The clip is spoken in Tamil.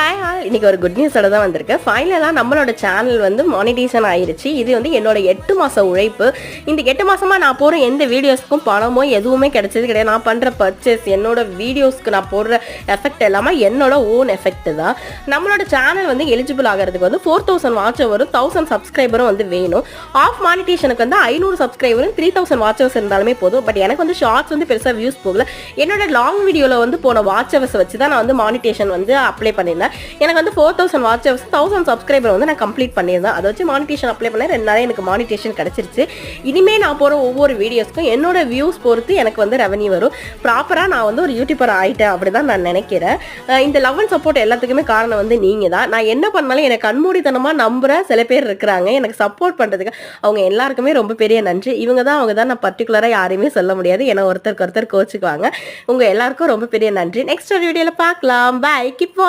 ஹாய் ஹாய் இன்னைக்கு ஒரு குட் நியூஸோட தான் வந்திருக்கேன் ஃபைனலாக நம்மளோட சேனல் வந்து மானிட்டேஷன் ஆயிருச்சு. இது வந்து என்னோட எட்டு மாத உழைப்பு. இந்த எட்டு மாதமாக நான் போகிற எந்த வீடியோஸ்க்கும் பணமோ எதுவுமே கிடைச்சது கிடையாது. நான் பண்ணுற பர்ச்சேஸ் என்னோட வீடியோஸ்க்கு நான் போடுற எஃபெக்ட் எல்லாமே என்னோட ஓன் எஃபெக்ட் தான். நம்மளோட சேனல் வந்து எலிஜிபிள் ஆகிறதுக்கு வந்து ஃபோர் தௌசண்ட் வாட்ச் வரும் தௌசண்ட் சப்ஸ்கிரைபரும் வந்து வேணும். ஆஃப் மானிட்டேஷனுக்கு வந்து ஐநூறு சப்ஸ்கிரைபரும் த்ரீ தௌசண்ட் வாட்சர்ஸ் இருந்தாலுமே போதும். பட் எனக்கு வந்து ஷார்ட்ஸ் வந்து பெருசாக வியூஸ் போகல. என்னோட லாங் வீடியோவில் வந்து போன வாட்ச் வச்சு தான் நான் வந்து மானிட்டேஷன் வந்து அப்ளை பண்ணியிருந்தேன். எனக்கு வந்து four thousand watch thousand subscriber வந்து நான் கம்ப்ளீட் பண்ணியிருந்தேன். அதை வச்சு மானிட்டேஷன் அப்ளை பண்ண ரெண்டு நாளே எனக்கு மானிட்டேஷன் கிடச்சிருச்சு. இனிமே நான் போகிற ஒவ்வொரு வீடியோஸ்க்கும் என்னோட வியூஸ் பொறுத்து எனக்கு வந்து ரெவன்யூ வரும். ப்ராப்பராக நான் வந்து ஒரு யூடியூபர் ஆகிட்டேன் அப்படி தான் நான் நினைக்கிறேன். இந்த லவ் அண்ட் சப்போர்ட் எல்லாத்துக்குமே காரணம் வந்து நீங்கள் தான் நான் என்ன பண்ணாலும் எனக்கு கண்மூடித்தனமாக நம்புகிற சில பேர் இருக்கிறாங்க. எனக்கு சப்போர்ட் பண்ணுறதுக்கு அவங்க எல்லாருக்குமே ரொம்ப பெரிய நன்றி. இவங்க தான் அவங்க தான் நான் பர்டிகுலராக யாரையுமே சொல்ல முடியாது. ஏன்னா ஒருத்தருக்கு ஒருத்தர் கோச்சுக்குவாங்க. உங்கள் எல்லாருக்கும் ரொம்ப பெரிய நன்றி. நெக்ஸ்ட் ஒரு வீடியோவில் பார்க்கலாம். By keep